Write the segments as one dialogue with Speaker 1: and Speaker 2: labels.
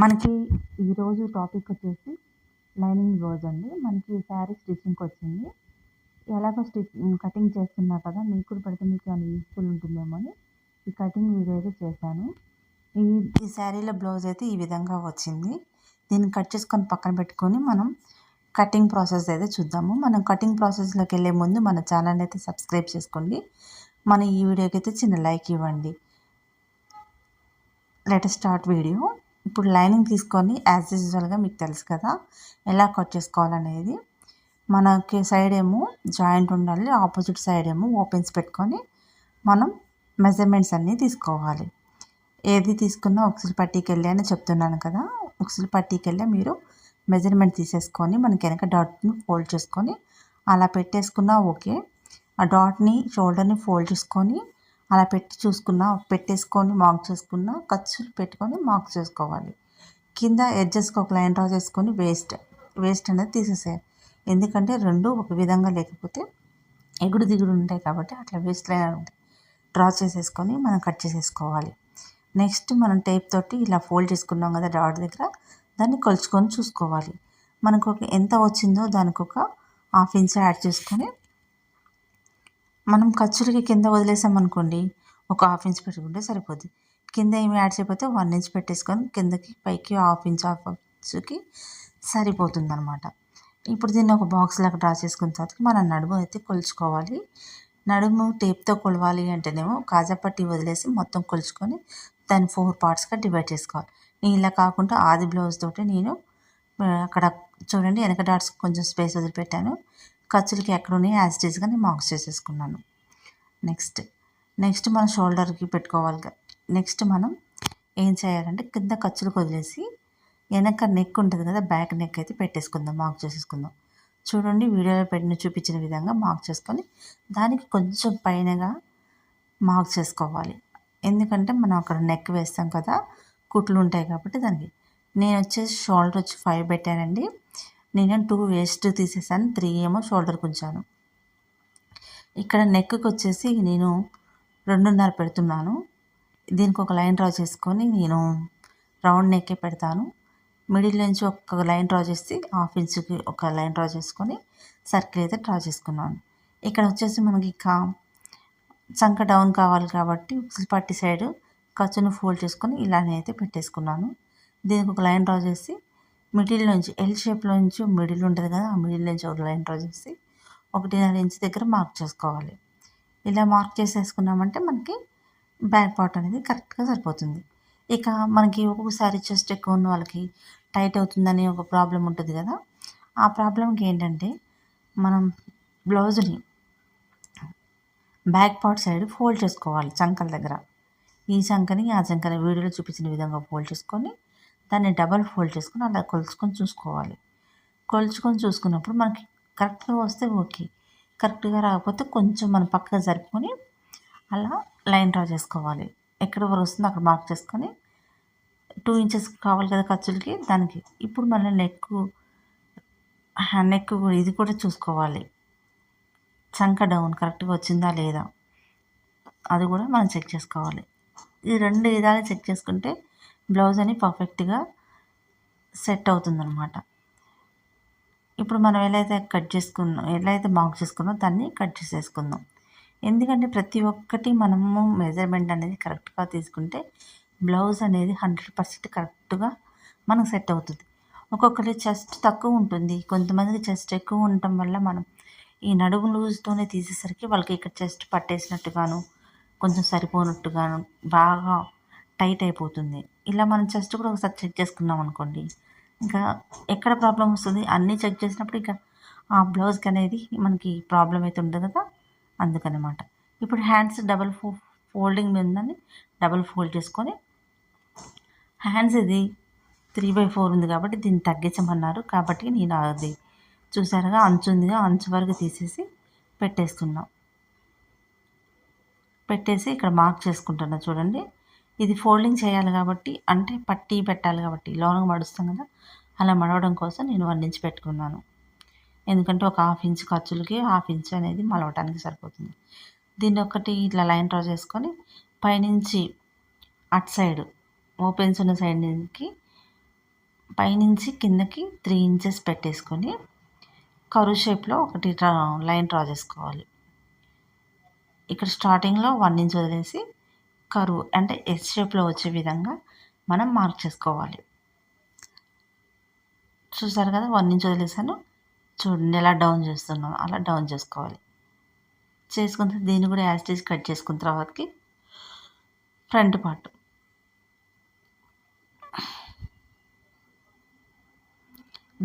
Speaker 1: మనకి ఈరోజు టాపిక్ వచ్చేసి లైనింగ్ బ్లౌజ్ అండి. మనకి శారీ స్టిచ్చింగ్కి వచ్చింది. ఎలాగో స్టిచ్ కటింగ్ చేస్తున్నా కదా మీకు కూడా పెడితే మీకు ఏమైనా యూస్ఫుల్ ఉంటుందేమో అని ఈ కటింగ్ వీడియో అయితే చేశాను. ఈ ఈ శారీలో బ్లౌజ్ అయితే ఈ విధంగా వచ్చింది. దీన్ని కట్ చేసుకొని పక్కన పెట్టుకొని మనం కటింగ్ ప్రాసెస్ అయితే చూద్దాము. మనం కటింగ్ ప్రాసెస్లోకి వెళ్ళే ముందు మన ఛానల్ అయితే సబ్స్క్రైబ్ చేసుకోండి. మన ఈ వీడియోకి అయితే చిన్న లైక్ ఇవ్వండి. లెట్ స్టార్ట్ వీడియో ఇప్పుడు లైనింగ్ తీసుకొని యాజ్ యూజువల్గా మీకు తెలుసు కదా ఎలా కట్ చేసుకోవాలనేది. మనకి సైడ్ ఏమో జాయింట్ ఉండాలి ఆపోజిట్ సైడ్ ఏమో ఓపెన్స్ పెట్టుకొని మనం మెజర్మెంట్స్ అన్నీ తీసుకోవాలి. ఏది తీసుకున్నా ఉక్సులు పట్టీకి వెళ్ళి అని చెప్తున్నాను కదా ఉక్సులు పట్టీకి వెళ్ళి మీరు మెజర్మెంట్ తీసేసుకొని మనకి వెనక డాట్ని ఫోల్డ్ చేసుకొని అలా పెట్టేసుకున్నా ఓకే ఆ డాట్ని షోల్డర్ని ఫోల్డ్ చేసుకొని అలా పెట్టి చూసుకున్నా పెట్టేసుకొని మార్క్ చేసుకున్న ఖర్చులు పెట్టుకొని మార్క్ చేసుకోవాలి. కింద ఎడ్జెస్కి ఒక లైన్ డ్రా చేసుకొని వేస్ట్ వేస్ట్ అనేది తీసేసేయాలి. ఎందుకంటే రెండు ఒక విధంగా లేకపోతే ఎగుడు దిగుడు ఉంటాయి కాబట్టి అట్లా వేస్ట్ లైన్ ఉంటాయి డ్రా చేసేసుకొని మనం కట్ చేసేసుకోవాలి. నెక్స్ట్ మనం టేప్ తోటి ఇలా ఫోల్డ్ చేసుకున్నాం కదా డాట్ దగ్గర దాన్ని కొలుచుకొని చూసుకోవాలి. మనకు ఒక ఎంత వచ్చిందో దానికి ఒక హాఫ్ ఇంచ్ యాడ్ చేసుకొని మనం ఖర్చులకి కింద వదిలేసాం అనుకోండి ఒక హాఫ్ ఇంచ్ పెట్టుకుంటే సరిపోద్ది. కింద ఏమి యాడ్ చేయకపోతే వన్ ఇంచ్ పెట్టేసుకొని కిందకి పైకి హాఫ్ ఇంచ్ హాఫ్ ఇంచ్కి సరిపోతుంది అనమాట ఇప్పుడు దీన్ని ఒక బాక్స్ లాగా డ్రా చేసుకున్న తర్వాత మనం నడుము అయితే కొలుచుకోవాలి. నడుము టేప్తో కొలవాలి అంటేనేమో కాజాపట్టి వదిలేసి మొత్తం కొలుచుకొని దాన్ని ఫోర్ పార్ట్స్గా డివైడ్ చేసుకోవాలి. నేను ఇలా కాకుండా ఆది బ్లౌజ్ తోటి నేను అక్కడ చూడండి వెనక డాట్స్ కొంచెం స్పేస్ వదిలిపెట్టాను. ఖర్చులకి ఎక్కడ ఉన్నాయి యాజ్ టీజ్గా నేను మార్క్స్ చేసేసుకున్నాను. నెక్స్ట్ నెక్స్ట్ మన షోల్డర్కి పెట్టుకోవాలి నెక్స్ట్ మనం ఏం చేయాలంటే కింద ఖర్చులకు వదిలేసి వెనక నెక్ ఉంటుంది కదా బ్యాక్ నెక్ అయితే పెట్టేసుకుందాం మార్క్ చేసేసుకుందాం. చూడండి వీడియోలో పెట్టిన చూపించిన విధంగా మార్క్ చేసుకొని దానికి కొంచెం పైనగా మార్క్ చేసుకోవాలి. ఎందుకంటే మనం అక్కడ నెక్ వేస్తాం కదా కుట్లు ఉంటాయి కాబట్టి దానికి. నేను వచ్చేసి షోల్డర్ వచ్చి ఫైవ్ పెట్టానండి. నేను టూ వేస్ట్ తీసేసాను త్రీ ఏమో షోల్డర్కి ఉంచాను ఇక్కడ నెక్కి వచ్చేసి నేను రెండున్నర పెడుతున్నాను. దీనికి ఒక లైన్ డ్రా చేసుకొని నేను రౌండ్ నెక్కే పెడతాను. మిడిల్ నుంచి ఒక లైన్ డ్రా చేసి హాఫ్ ఇంచ్కి ఒక లైన్ డ్రా చేసుకొని సర్కిల్ అయితే డ్రా చేసుకున్నాను. ఇక్కడ వచ్చేసి మనకి కా చంక డౌన్ కావాలి కాబట్టి పట్టి సైడ్ ఖర్చును ఫోల్డ్ చేసుకొని ఇలానే అయితే పెట్టేసుకున్నాను. దీనికి ఒక లైన్ డ్రా చేసి మిడిల్ నుంచి ఎల్ షేప్లో నుంచి మిడిల్ ఉంటుంది కదా ఆ మిడిల్ నుంచి ఒక లైన్ డ్రా చేసి ఒకటిన్నర ఇంచ్ దగ్గర మార్క్ చేసుకోవాలి. ఇలా మార్క్ చేసేసుకున్నామంటే మనకి బ్యాక్ పార్ట్ అనేది కరెక్ట్గా సరిపోతుంది. ఇక మనకి ఒక్కొక్కసారి చెస్ట్ ఎక్కువ ఉన్న వాళ్ళకి టైట్ అవుతుందని ఒక ప్రాబ్లం ఉంటుంది కదా ఆ ప్రాబ్లంకి ఏంటంటే మనం బ్లౌజ్ని బ్యాక్ పార్ట్ సైడ్ ఫోల్డ్ చేసుకోవాలి చంకల దగ్గర. ఈ చంకని ఆ చంకని వీడియోలో చూపించిన విధంగా ఫోల్డ్ చేసుకొని దాన్ని డబల్ ఫోల్డ్ చేసుకొని అలా కొలుచుకొని చూసుకోవాలి. కొలుచుకొని చూసుకున్నప్పుడు మనకి కరెక్ట్గా వస్తే ఓకే. కరెక్ట్గా రాకపోతే కొంచెం మనం పక్కగా జరుపుకొని అలా లైన్ డ్రా చేసుకోవాలి. ఎక్కడ వరకు వస్తుందో అక్కడ మార్క్ చేసుకొని టూ ఇంచెస్ కావాలి కదా ఖర్చులకి దానికి. ఇప్పుడు మళ్ళీ నెక్ నెక్ ఇది కూడా చూసుకోవాలి. చంక డౌన్ కరెక్ట్గా వచ్చిందా లేదా? అది కూడా మనం చెక్ చేసుకోవాలి. ఈ రెండు విధాలు చెక్ చేసుకుంటే బ్లౌజ్ అని పర్ఫెక్ట్గా సెట్ అవుతుందన్నమాట. ఇప్పుడు మనం ఎలా అయితే కట్ చేసుకున్నాం ఎలా అయితే మార్క్ చేసుకున్నాం దాన్ని కట్ చేసేసుకుందాం. ఎందుకంటే ప్రతి ఒక్కటి మనము మెజర్మెంట్ అనేది కరెక్ట్గా తీసుకుంటే బ్లౌజ్ అనేది హండ్రెడ్ పర్సెంట్ కరెక్ట్గా మనకు సెట్ అవుతుంది. ఒక్కొక్కరి చెస్ట్ తక్కువ ఉంటుంది. కొంతమందికి చెస్ట్ ఎక్కువ ఉండటం వల్ల మనం ఈ నడుము లూజ్తోనే తీసేసరికి వాళ్ళకి ఇక్కడ చెస్ట్ పట్టేసినట్టుగాను కొంచెం సరిపోనట్టుగాను బాగా టైట్ అయిపోతుంది. ఇలా మనం చెస్ట్ కూడా ఒకసారి చెక్ చేసుకున్నాం అనుకోండి ఇంకా ఎక్కడ ప్రాబ్లం వస్తుంది అన్నీ చెక్ చేసినప్పుడు ఇంకా ఆ బ్లౌజ్కి అనేది మనకి ప్రాబ్లం అయితే ఉండదు కదా అందుకనమాట. ఇప్పుడు హ్యాండ్స్ డబల్ ఫో ఫోల్డింగ్ ఉందని డబల్ ఫోల్డ్ చేసుకొని హ్యాండ్స్ ఇది త్రీ బై ఫోర్ ఉంది కాబట్టి దీన్ని తగ్గించమన్నారు. కాబట్టి నేను అది చూసారుగా అంచు ఉందిగా అంచు వరకు తీసేసి పెట్టేస్తున్నాం పెట్టేసి ఇక్కడ మార్క్ చేసుకుంటున్నా చూడండి. ఇది ఫోల్డింగ్ చేయాలి కాబట్టి అంటే పట్టీ పెట్టాలి కాబట్టి లోనగా మడుస్తాం కదా అలా మడవడం కోసం నేను వన్ ఇంచ్ పెట్టుకున్నాను. ఎందుకంటే ఒక హాఫ్ ఇంచ్ ఖర్చులకి హాఫ్ ఇంచ్ అనేది మలవటానికి సరిపోతుంది. దీన్ని ఒకటి ఇట్లా లైన్ డ్రా చేసుకొని పైనుంచి అటు సైడ్ ఓపెన్స్ ఉన్న సైడ్ నుంచి పైనుంచి కిందకి త్రీ ఇంచెస్ పెట్టేసుకొని కరువు షేప్లో ఒకటి లైన్ డ్రా చేసుకోవాలి. ఇక్కడ స్టార్టింగ్లో వన్ ఇంచ్ వదిలేసి కరువు అంటే ఎస్ షేప్లో వచ్చే విధంగా మనం మార్క్ చేసుకోవాలి. చూసారు కదా వన్ ఇంచ్ వదిలేసాను. చూడండి ఎలా డౌన్ చేస్తున్నాం అలా డౌన్ చేసుకోవాలి. చేసుకున్న దీన్ని కూడా యాస్టేజ్ కట్ చేసుకున్న తర్వాతకి ఫ్రంట్ పార్ట్.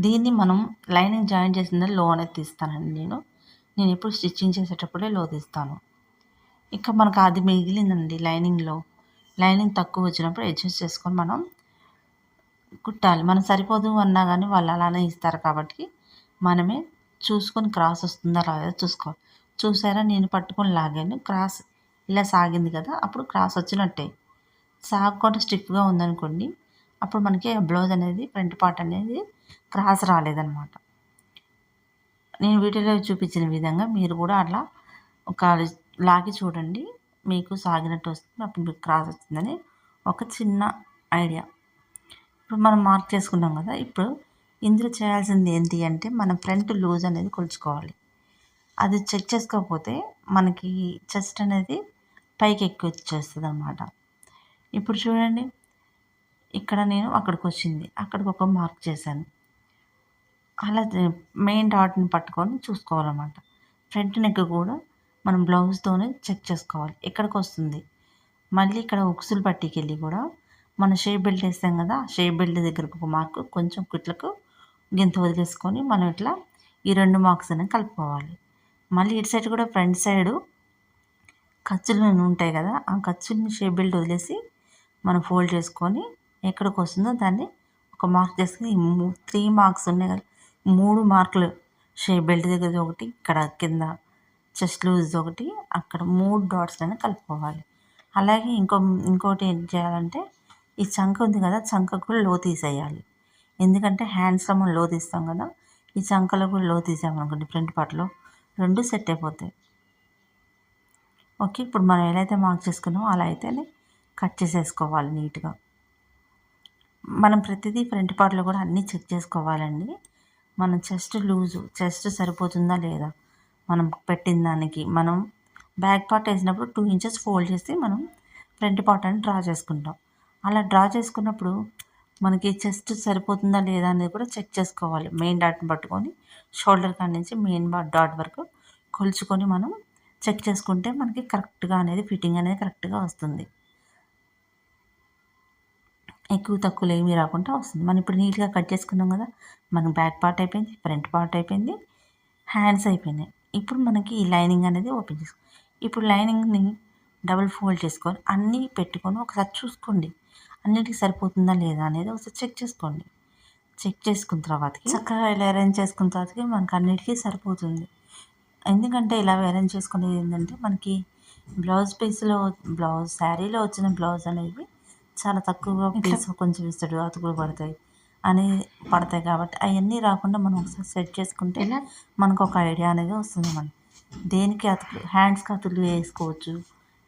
Speaker 1: దీన్ని మనం లైనింగ్ జాయిన్ చేసిన లో అనేది తీస్తానండి నేను. నేను ఎప్పుడు స్టిచ్చింగ్ చేసేటప్పుడే లో తీస్తాను. ఇంకా మనకు అది మిగిలిందండి లైనింగ్లో. లైనింగ్ తక్కువ వచ్చినప్పుడు అడ్జస్ట్ చేసుకొని మనం కుట్టాలి. మనం సరిపోదు అన్నా కానీ వాళ్ళు అలానే ఇస్తారు కాబట్టి మనమే చూసుకొని క్రాస్ వస్తుందా రాదా చూసుకోవాలి. చూసారా నేను పట్టుకొని లాగాను క్రాస్ ఇలా సాగింది కదా అప్పుడు క్రాస్ వచ్చినట్టే. సాగకుండా స్టిఫ్గా ఉందనుకోండి అప్పుడు మనకి బ్లౌజ్ అనేది ఫ్రంట్ పార్ట్ అనేది క్రాస్ రాలేదనమాట నేను వీడియోలో చూపించిన విధంగా మీరు కూడా అట్లా ఒక లాగి చూడండి. మీకు సాగినట్టు వస్తుంది. అప్పుడు మీకు క్రాస్ వస్తుందని ఒక చిన్న ఐడియా. ఇప్పుడు మనం మార్క్ చేసుకున్నాం కదా. ఇప్పుడు ఇందులో చేయాల్సింది ఏంటి అంటే మనం ఫ్రంట్ లూజ్ అనేది కొలుచుకోవాలి. అది చెక్ చేసుకోకపోతే మనకి చెస్ట్ అనేది పైకి ఎక్కువ వచ్చేస్తుంది అనమాట ఇప్పుడు చూడండి. ఇక్కడ నేను అక్కడికి వచ్చింది. అక్కడికి ఒక మార్క్ చేశాను. అలా మెయిన్ డాట్ని పట్టుకొని చూసుకోవాలన్నమాట. ఫ్రంట్ నెక్ కూడా మనం బ్లౌజ్తోనే చెక్ చేసుకోవాలి. ఎక్కడికి వస్తుంది? మళ్ళీ ఇక్కడ ఉక్సులు పట్టికి వెళ్ళి కూడా మన షేప్ బెల్ట్ వేస్తాం కదా షేప్ బెల్ట్ దగ్గరకు ఒక మార్కు కొంచెం కుట్లకు గింత వదిలేసుకొని మనం ఇట్లా ఈ రెండు మార్క్స్ అనేవి కలుపుకోవాలి. మళ్ళీ ఇటు సైడ్ కూడా ఫ్రంట్ సైడు ఖర్చులు ఉంటాయి కదా ఆ ఖర్చుల్ని షేప్ బెల్ట్ వదిలేసి మనం ఫోల్డ్ చేసుకొని ఎక్కడికి వస్తుందో దాన్ని ఒక మార్క్ చేసుకుని త్రీ మార్క్స్ ఉన్నాయి కదా మూడు మార్కులు షేప్ బెల్ట్ దగ్గర ఒకటి ఇక్కడ కింద చెస్ట్ లూజ్ ఒకటి అక్కడ మూడు డాట్స్ అనేది కలుపుకోవాలి. అలాగే ఇంకో ఇంకోటి ఏం చేయాలంటే ఈ చంక ఉంది కదా చంక కూడా లో తీసేయాలి. ఎందుకంటే హ్యాండ్స్లో మనం లో తీస్తాం కదా ఈ చంకలో కూడా లో తీసామనుకోండి ఫ్రంట్ పార్ట్లో రెండు సెట్ అయిపోతాయి. ఓకే ఇప్పుడు మనం ఎలా అయితే మార్క్ చేసుకున్నామో అలా అయితే కట్ చేసేసుకోవాలి నీట్గా. మనం ప్రతిదీ ఫ్రంట్ పార్ట్లో కూడా అన్నీ చెక్ చేసుకోవాలండి. మనం చెస్ట్ లూజు చెస్ట్ సరిపోతుందా లేదా? మనం పెట్టిన దానికి మనం బ్యాక్ పార్ట్ వేసినప్పుడు టూ ఇంచెస్ ఫోల్డ్ చేసి మనం ఫ్రంట్ పార్ట్ అని డ్రా చేసుకుంటాం. అలా డ్రా చేసుకున్నప్పుడు మనకి చెస్ట్ సరిపోతుందా లేదా అనేది కూడా చెక్ చేసుకోవాలి. మెయిన్ డాట్ని పట్టుకొని షోల్డర్ కాడి నుంచి మెయిన్ డాట్ వరకు కొలుచుకొని మనం చెక్ చేసుకుంటే మనకి కరెక్ట్గా అనేది ఫిట్టింగ్ అనేది కరెక్ట్గా వస్తుంది. ఎక్కువ తక్కువలు ఏమీ రాకుండా వస్తుంది. మనం ఇప్పుడు నీట్గా కట్ చేసుకున్నాం కదా మనకి బ్యాక్ పార్ట్ అయిపోయింది ఫ్రంట్ పార్ట్ అయిపోయింది హ్యాండ్స్ అయిపోయినాయి. ఇప్పుడు మనకి ఈ లైనింగ్ అనేది ఓపెన్ చేసుకో ఇప్పుడు లైనింగ్ని డబుల్ ఫోల్డ్ చేసుకొని అన్నీ పెట్టుకొని ఒకసారి చూసుకోండి. అన్నిటికీ సరిపోతుందా లేదా అనేది ఒకసారి చెక్ చేసుకోండి. చెక్ చేసుకున్న తర్వాతకి చక్కగా ఇలా అరేంజ్ చేసుకున్న తర్వాతకి మనకి అన్నిటికీ సరిపోతుంది. ఎందుకంటే ఇలా అరేంజ్ చేసుకునేది ఏంటంటే మనకి బ్లౌజ్ పీస్లో బ్లౌజ్ శారీలో వచ్చిన బ్లౌజ్ అనేవి చాలా తక్కువగా పీస్ కొంచెం ఇస్తాడు. అతుకులు పడతాయి. అని పడతాయి కాబట్టి అవన్నీ రాకుండా మనం ఒకసారి సెట్ చేసుకుంటే మనకు ఒక ఐడియా అనేది వస్తుంది మనం. దేనికి అతుకులు హ్యాండ్స్కి అతుకులు వేసుకోవచ్చు.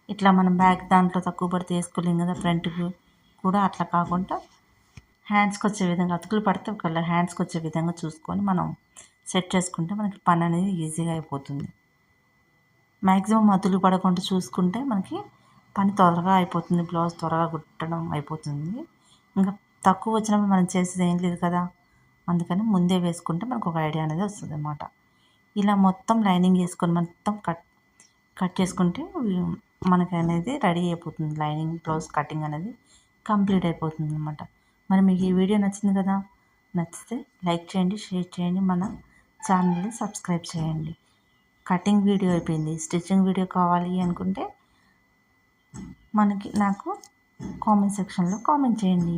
Speaker 1: ఇట్లా మనం బ్యాక్ దాంట్లో తక్కువ పడితే వేసుకోలేం కదా ఫ్రంట్కి కూడా అట్లా కాకుండా హ్యాండ్స్కి వచ్చే విధంగా అతుకులు పడితే ఒకవేళ హ్యాండ్స్కి వచ్చే విధంగా చూసుకొని మనం సెట్ చేసుకుంటే మనకి పని అనేది ఈజీగా అయిపోతుంది. మ్యాక్సిమం అతులు పడకుండా చూసుకుంటే మనకి పని త్వరగా అయిపోతుంది బ్లౌజ్ త్వరగా కుట్టడం అయిపోతుంది. ఇంకా తక్కువ వచ్చినప్పుడు మనం చేసేది ఏం లేదు కదా. అందుకని ముందే వేసుకుంటే మనకు ఒక ఐడియా అనేది వస్తుంది అనమాట ఇలా మొత్తం లైనింగ్ వేసుకొని మొత్తం కట్ కట్ చేసుకుంటే మనకి అనేది రెడీ అయిపోతుంది. లైనింగ్ బ్లౌజ్ కటింగ్ అనేది కంప్లీట్ అయిపోతుంది అనమాట మరి మీకు ఈ వీడియో నచ్చింది కదా? నచ్చితే లైక్ చేయండి షేర్ చేయండి మన ఛానల్ని సబ్స్క్రైబ్ చేయండి. కటింగ్ వీడియో అయిపోయింది. స్టిచ్చింగ్ వీడియో కావాలి అనుకుంటే మనకి నాకు కామెంట్ సెక్షన్లో కామెంట్ చేయండి.